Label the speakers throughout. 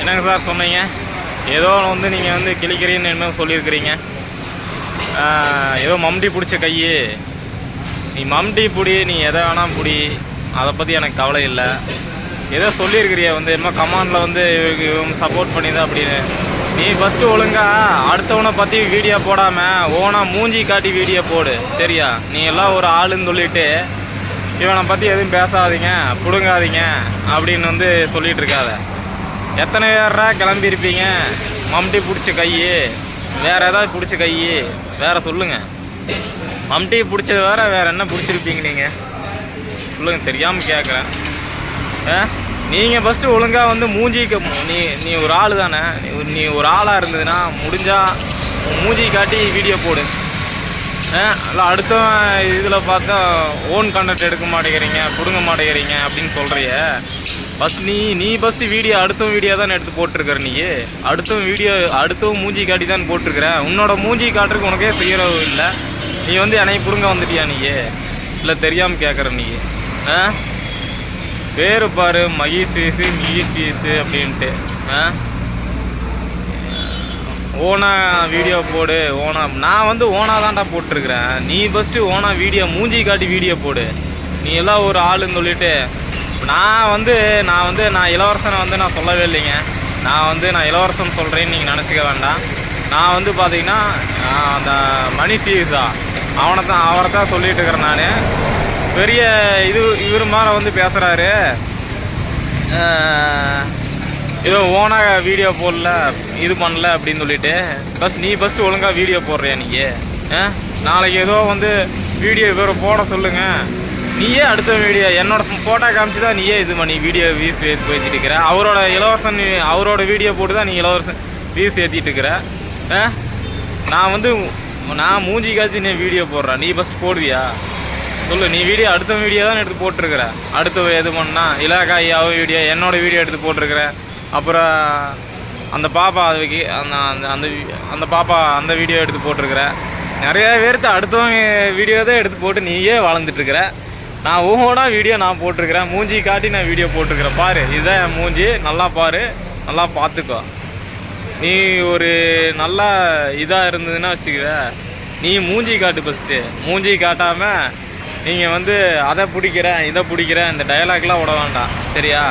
Speaker 1: என்னங்க சார் சொன்னீங்க? ஏதோ வந்து நீங்கள் வந்து கிழிக்கிறீன்னு என்ன சொல்லியிருக்கிறீங்க. ஏதோ மம்டி பிடிச்ச கை. நீ மம்டி பிடி நீ எதை வேணால் பிடி. அதை பற்றி எனக்கு கவலை இல்லை. ஏதோ சொல்லியிருக்கிறிய வந்து என்ன கமாண்டில் வந்து இவங்க இவங்க சப்போர்ட் பண்ணிதான் அப்படின்னு. நீ ஃபஸ்ட்டு ஒழுங்கா அடுத்தவனை பற்றி வீடியோ போடாமல் ஓனாக மூஞ்சி காட்டி வீடியோ போடு சரியா? நீ எல்லாம் ஒரு ஆளுன்னு சொல்லிட்டு இவனை பற்றி எதுவும் பேசாதீங்க பிடுங்காதீங்க அப்படின்னு வந்து சொல்லிகிட்டு இருக்காத. எத்தனை பேரா கிளம்பியிருப்பீங்க? மம்டி பிடிச்ச கை. வேறு ஏதாவது பிடிச்ச கை. வேறு சொல்லுங்கள் மம்டி பிடிச்சது வேறு வேறு என்ன பிடிச்சிருப்பீங்க நீங்கள் சொல்லுங்கள் தெரியாமல் கேட்குறேன் ஆ? நீங்கள் ஃபஸ்ட்டு ஒழுங்காக வந்து மூஞ்சிக்கு நீ நீ ஒரு ஆள் தானே. நீ ஒரு- ஆளாக இருந்ததுன்னா முடிஞ்சால் மூஞ்சி காட்டி வீடியோ போடு. இல்லை அடுத்த இதில் பார்த்தா ஓன் கண்டக்ட் எடுக்க மாட்டேங்கிறீங்க கொடுங்க மாட்டேங்கிறீங்க அப்படின்னு சொல்கிறிய ஃபஸ்ட் நீ நீ ஃபஸ்ட்டு வீடியோ அடுத்தவன் வீடியோ தான் எடுத்து போட்டிருக்கிற நீ? அடுத்தவன் வீடியோ அடுத்தவன் மூஞ்சி காட்டி தான் போட்டிருக்கிற? உன்னோட மூஞ்சி காட்டுறதுக்கு உனக்கே செய்யறவு இல்லை. நீ வந்து என்னை பிடுங்க வந்துட்டியா நீ? இல்லை தெரியாமல் கேட்குற நீ. ஆ? பேர் பாரு மகேஷ் வீசு மகேஷ் வீசு அப்படின்ட்டு. ஆ? ஓனா வீடியோ போடு ஓனா நான் வந்து ஓனா தான்டா போட்டிருக்கிறேன். நீ ஃபஸ்ட்டு ஓனா வீடியோ மூஞ்சி காட்டி வீடியோ போடு. நீ எல்லாம் ஒரு ஆளுன்னு சொல்லிட்டு நான் வந்து நான் வந்து நான் இளவரசனை வந்து நான் சொல்லவே இல்லைங்க. நான் வந்து நான் இளவரசன் சொல்கிறேன்னு நீங்கள் நினச்சிக்க வேண்டாம். நான் வந்து பார்த்தீங்கன்னா அந்த மணி சீசா அவனை தான் அவரை தான் சொல்லிகிட்டு இருக்கிறேன் நான். பெரிய இது இவர் மாதிரி வந்து பேசுகிறாரு ஏதோ ஓனாக வீடியோ போடல இது பண்ணல அப்படின்னு சொல்லிட்டு. பஸ் நீ ஃபஸ்ட்டு ஒழுங்காக வீடியோ போடுறியா நீங்கள் நாளைக்கு ஏதோ வந்து வீடியோ இவரை போட சொல்லுங்கள் நீயே அடுத்த வீடியோ என்னோட ஃபோட்டோ காமிச்சு தான் நீயே இது பண்ணி வீடியோ வியூஸ் போய்த்திட்டு இருக்கிற அவரோட இளவரசன் அவரோட வீடியோ போட்டு தான் நீ இளவரசன் வியூஸ் ஏற்றிட்டு இருக்கிற ஆ? நான் வந்து நான் மூஞ்சி காய்ச்சி நீ வீடியோ போடுறேன் நீ ஃபஸ்ட் போடுவியா? சொல்லு நீ வீடியோ அடுத்த வீடியோ தான் எடுத்து போட்டிருக்கிற. அடுத்த எது பண்ணா? இலாக்காய் அவ வீடியோ என்னோட வீடியோ எடுத்து போட்டிருக்கிற. அப்புறம் அந்த பாப்பா அதுக்கு அந்த அந்த அந்த அந்த பாப்பா அந்த வீடியோ எடுத்து போட்டிருக்கிற. நிறைய பேர்த்து அடுத்தவங்க வீடியோ தான் எடுத்து போட்டு நீயே வளர்ந்துட்டுருக்கிற. நான் ஊகோட வீடியோ நான் போட்டிருக்கிறேன். மூஞ்சி காட்டி நான் வீடியோ போட்டிருக்கிறேன். பாரு இதுதான் என் மூஞ்சி. நல்லா பாரு. நல்லா பார்த்துக்கோ நீ ஒரு நல்லா இதாக இருந்ததுன்னா வச்சுக்குவ நீ மூஞ்சி காட்டு ஃபஸ்ட்டு மூஞ்சி காட்டாமல் நீங்கள் வந்து அதை பிடிக்கிறேன் இதை பிடிக்கிறேன் இந்த டயலாக்லாம் விட வேண்டாம். சரியா?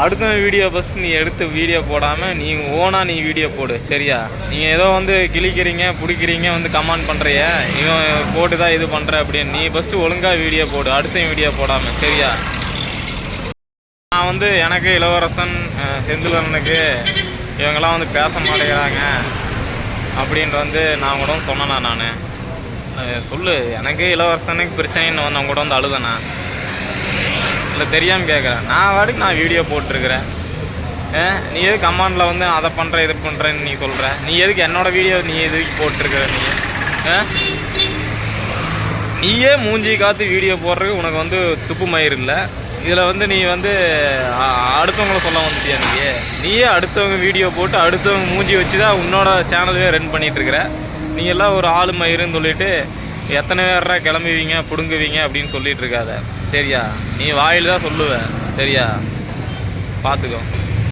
Speaker 1: அடுத்த வீடியோ ஃபஸ்ட்டு நீ எடுத்து வீடியோ போடாமல் நீ ஓனாக நீ வீடியோ போடு சரியா? நீங்கள் ஏதோ வந்து கிழிக்கிறீங்க பிடிக்கிறீங்க வந்து கமெண்ட் பண்ணுறிய இவன் போட்டு தான் இது பண்ணுற அப்படின்னு நீ ஃபஸ்ட்டு ஒழுங்காக வீடியோ போடு அடுத்த வீடியோ போடாமல் சரியா? நான் வந்து எனக்கு இளவரசன் அஹ், செந்திலனுக்கு இவங்கெல்லாம் வந்து பேச மாட்டேங்கிறாங்க அப்படின்ட்டு வந்து நான் கூட சொன்னேண்ணா நான். சொல்லு எனக்கு இளவரசனுக்கு பிரச்சனைன்னு வந்து அவங்க கூட வந்து அழுதண்ணா இல்லை தெரியாமல் கேட்குறேன். நான் வாட்டுக்கு நான் வீடியோ போட்டிருக்கிறேன். ஆ, நீ எதுக்கு கமாண்டில் வந்து அதை பண்ணுற இது பண்ணுறேன்னு நீ சொல்கிற நீ எதுக்கு என்னோடய வீடியோ நீ எதுக்கு போட்டிருக்கிற நீ? ஆ? நீயே மூஞ்சி காத்து வீடியோ போடுறதுக்கு உனக்கு வந்து துப்பு மயிர் இல்லை. இதில் வந்து நீ வந்து அடுத்தவங்களை அடுத்தவங்கள சொல்ல வந்துட்டியா நீ? நீயே அடுத்தவங்க வீடியோ போட்டு அடுத்தவங்க மூஞ்சி வச்சு தான் உன்னோட சேனலே ரன் பண்ணிட்டு நீ எல்லாம் ஒரு ஆளு மயிருன்னு சொல்லிவிட்டு எத்தனை பேர்ரா கிளம்புவீங்க பிடுங்குவீங்க அப்படின்னு சொல்லிகிட்டு இருக்காத சரியா. நீ வாயில் தான் சொல்லுவ. சரியா. பார்த்துக்கோ